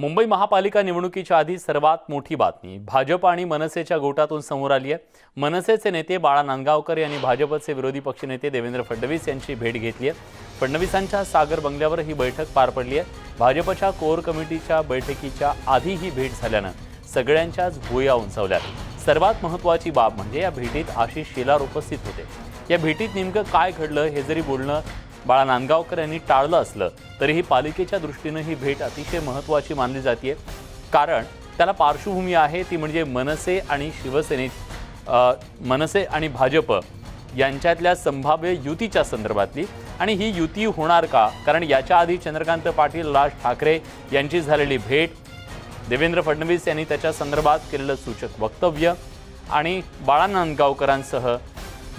मुंबई महापालिका निवडणुकीच्या आधी सर्वात मोठी बातमी. भाजप आणि मनसेच्या गोटातून समोर आली आहे. मनसेचे नेते बाळा नांदगावकर यांनी भाजपचे विरोधी पक्षनेते देवेंद्र फडणवीस यांची भेट घेतली आहे. फडणवीसांच्या सागर बंगल्यावर ही बैठक पार पडली आहे. भाजपच्या कोर कमिटीच्या बैठकीच्या आधी ही भेट झाल्यानं सगळ्यांच्याच भुया उंचावल्या सर्वात महत्त्वाची बाब म्हणजे या भेटीत आशिष शेलार उपस्थित होते. या भेटीत नेमकं काय घडलं हे जरी बोलणं बाळा नांदगावकर यांनी टाळलं असलं तरीही पालिकेच्या दृष्टीनं ही भेट अतिशय महत्त्वाची मानली जाते कारण त्याला पार्श्वभूमी आहे ती म्हणजे मनसे आणि शिवसेने मनसे आणि भाजप यांच्यातल्या संभाव्य युतीच्या संदर्भातली. आणि ही युती होणार का? कारण याच्या आधी चंद्रकांत पाटील राज ठाकरे यांची झालेली भेट देवेंद्र फडणवीस यांनी त्याच्या संदर्भात केलेलं सूचक वक्तव्य आणि बाळा नांदगावकरांसह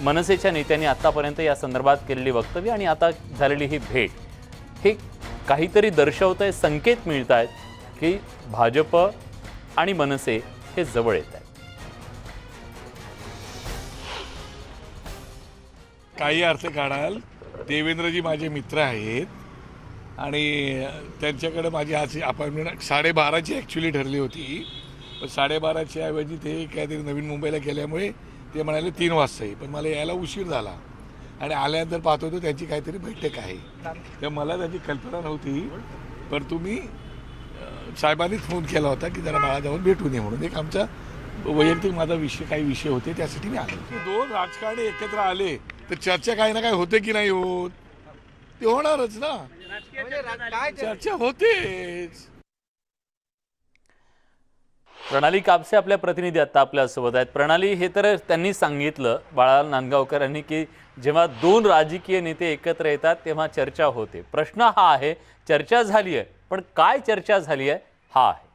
मनसेच्या नेत्यांनी आत्तापर्यंत या संदर्भात केलेली वक्तव्य आणि आता झालेली ही भेट हे काहीतरी दर्शवत आहे संकेत मिळत आहेत की भाजप आणि मनसे हे जवळ येत आहेत. काही अर्थ काढाल देवेंद्रजी माझे मित्र आहेत आणि त्यांच्याकडे माझी आज अपॉइंटमेंट साडेबाराची ॲक्च्युली ठरली होती. पण साडेबाराच्या ऐवजी ते काहीतरी नवीन मुंबईला गेल्यामुळे ते म्हणाले तीन वाजता येईल पण मला यायला उशीर झाला. आणि आल्यानंतर पाहतो होतो त्यांची काहीतरी बैठक आहे. तर मला त्याची कल्पना नव्हती. पण तुम्ही साहेबांनीच फोन केला होता की जरा मला जाऊन भेटून ये म्हणून. एक आमचा वैयक्तिक माझा विषय काही विषय होते त्यासाठी मी आलो. दोन राजकारणी एकत्र आले तर चर्चा काही ना काही होते की नाही होत? ते होणारच ना. चर्चा होतेच. प्रणाली कापसे आपल्या प्रतिनिधी आता आपल्यासोबत आहेत. प्रणाली हे तर त्यांनी सांगितलं बाळा नांदगावकर यांनी की जेव्हा दोन राजकीय नेते एकत्र येतात तेव्हा चर्चा होते. प्रश्न हा आहे चर्चा झाली आहे पण काय चर्चा झाली आहे हा आहे.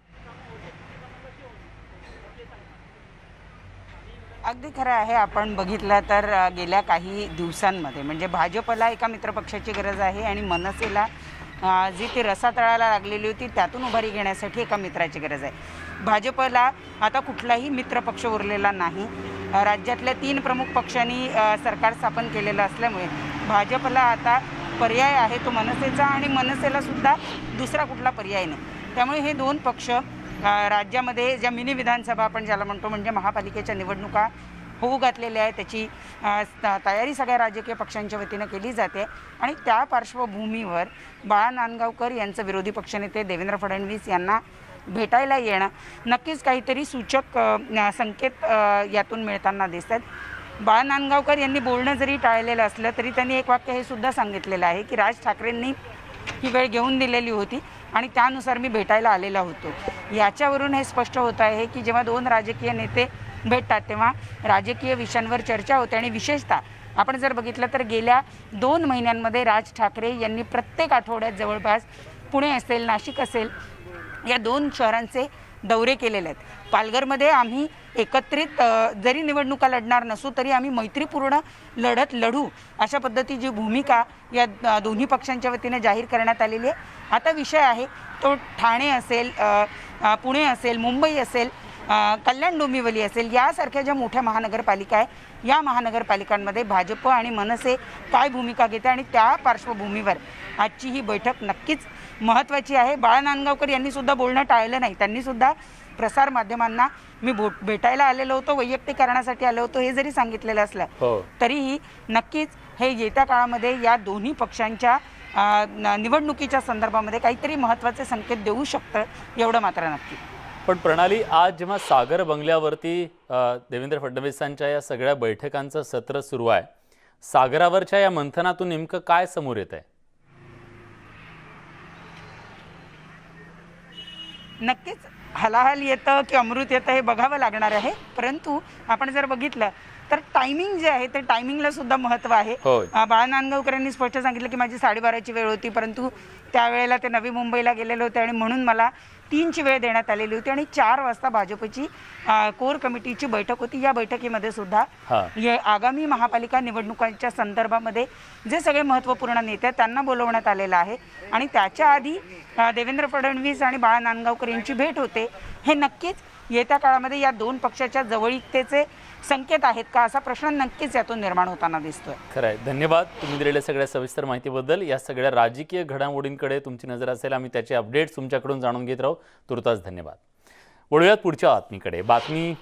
अगदी खरं आहे आपण बघितलं तर गेल्या काही दिवसांमध्ये म्हणजे भाजपला एका मित्रपक्षाची गरज आहे आणि मनसेला जी ती रसातळाला लागलेली होती त्यातून उभारी घेण्यासाठी एका मित्राची गरज आहे. भाजपला आता कुठलाही मित्रपक्ष उरलेला नाही. राज्यातल्या तीन प्रमुख पक्षांनी सरकार स्थापन केलेलं असल्यामुळे भाजपला आता पर्याय आहे तो मनसेचा आणि मनसेला सुद्धा दुसरा कुठला पर्याय नाही. त्यामुळे हे दोन पक्ष राज्यामध्ये ज्या मिनी विधानसभा आपण ज्याला म्हणतो म्हणजे महापालिकेच्या निवडणुका होऊ घातलेले आहे. त्याची तयारी सगळ्या राजकीय पक्षांच्या वतीनं केली जाते. आणि त्या पार्श्वभूमीवर बाळा नांदगावकर यांचं विरोधी पक्षनेते देवेंद्र फडणवीस यांना भेटायला येणं नक्कीच काहीतरी सूचक संकेत यातून मिळताना दिसत आहेत बाळा नांदगावकर यांनी बोलणं जरी टाळलेलं असलं तरी त्यांनी एक वाक्य हे सुद्धा सांगितलेलं आहे की राज ठाकरेंनी ही वेळ घेऊन दिलेली होती आणि त्यानुसार मी भेटायला आलेला होतो. याच्यावरून हे स्पष्ट होत आहे की जेव्हा दोन राजकीय नेते भेटतात तेव्हा राजकीय विषयांवर चर्चा होते आणि विशेषतः आपण जर बघितलं तर गेल्या दोन महिन्यांमध्ये राज ठाकरे यांनी प्रत्येक आठवड्यात जवळपास पुणे असेल नाशिक असेल या दोन शहरांचे दौरे केलेले आहेत. पालघरमध्ये आम्ही एकत्रित जरी निवडणुका लढणार नसू तरी आम्ही मैत्रीपूर्ण लढत लढू अशा पद्धतीची भूमिका या दोन्ही पक्षांच्या वतीने जाहीर करण्यात आलेली आहे. आता विषय आहे तो ठाणे असेल पुणे असेल मुंबई असेल कल्याण डोंबिवली असेल यासारख्या ज्या मोठ्या महानगरपालिका आहे या महानगरपालिकांमध्ये भाजप आणि मनसे काय भूमिका घेते आणि त्या पार्श्वभूमीवर आजची ही बैठक नक्कीच महत्त्वाची आहे. बाळा नांदगावकर यांनी सुद्धा बोलणं टाळलं नाही. त्यांनी सुद्धा प्रसार माध्यमांना मी भो भेटायला आलेलो होतो वैयक्तिक कारणासाठी आलो होतो हे जरी सांगितलेलं असलं हो. तरीही नक्कीच हे येत्या काळामध्ये या दोन्ही पक्षांच्या निवडणुकीच्या संदर्भामध्ये काहीतरी महत्त्वाचे संकेत देऊ शकतं एवढं मात्र नक्की. पण प्रणाली आज जेव्हा सागर बंगल्यावरती देवेंद्र फडणवीसांच्या या सगळ्या बैठकांचं सत्र सुरू आहे सागरावरच्या या मंथनातून नेमकं काय समोर येत आहे नक्कीच. हलाहल येतं की अमृत येतं हे बघावं लागणार आहे. परंतु आपण जर बघितलं तर टायमिंग जे आहे ते टायमिंगला सुद्धा महत्त्व आहे. बाळा नांदगावकरांनी स्पष्ट सांगितलं की माझी साडेबाराची वेळ होती परंतु त्यावेळेला ते नवी मुंबईला गेलेले होते आणि म्हणून मला तीनची वेळ देण्यात आलेली होती आणि चार वाजता भाजपची कोर कमिटीची बैठक होती या बैठकीमध्ये सुद्धा. या आगामी महापालिका निवडणुकांच्या संदर्भामध्ये जे सगळे महत्त्वपूर्ण नेते त्यांना बोलवण्यात आलेलं आहे आणि त्याच्या आधी देवेंद्र फडणवीस आणि बाळा नांदगावकर यांची भेट होते. हे नक्कीच येत्या काळामध्ये या दोन पक्षाच्या जवळीकतेचे संकेत आहेत का? असा प्रश्न नक्कीच यातून निर्माण होताना दिसतोय. खरं आहे. धन्यवाद तुम्ही दिलेल्या सगळ्या सविस्तर माहितीबद्दल. या सगळ्या राजकीय घडामोडींकडे तुमची नजर असेल आम्ही त्याचे अपडेट्स तुमच्याकडून जाणून घेत राहू. तुर्तास धन्यवाद. वळूयात पुढच्या बातमीकडे. बातमी